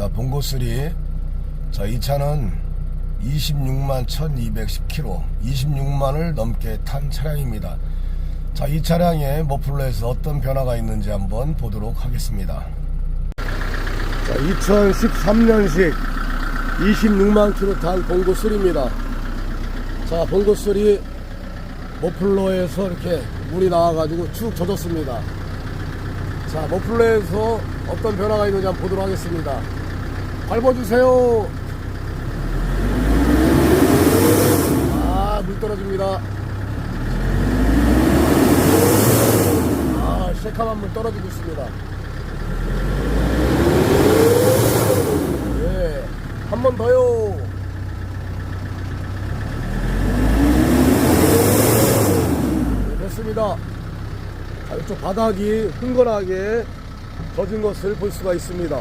자, 본고3. 자, 이 차는 26만 1210km, 26만을 넘게 탄 차량입니다. 자, 이 차량의 머플러에서 어떤 변화가 있는지 한번 보도록 하겠습니다. 자, 2013년식 26만 킬로 탄 봉고3입니다. 자, 봉고3 머플러에서 이렇게 물이 나와가지고 쭉 젖었습니다. 자, 머플러에서 어떤 변화가 있는지 한번 보도록 하겠습니다. 밟아주세요. 아, 물 떨어집니다. 아, 쉐카만 물 떨어지고 있습니다. 예, 한 번 더요. 네, 됐습니다. 자, 이쪽 바닥이 흥건하게 젖은 것을 볼 수가 있습니다.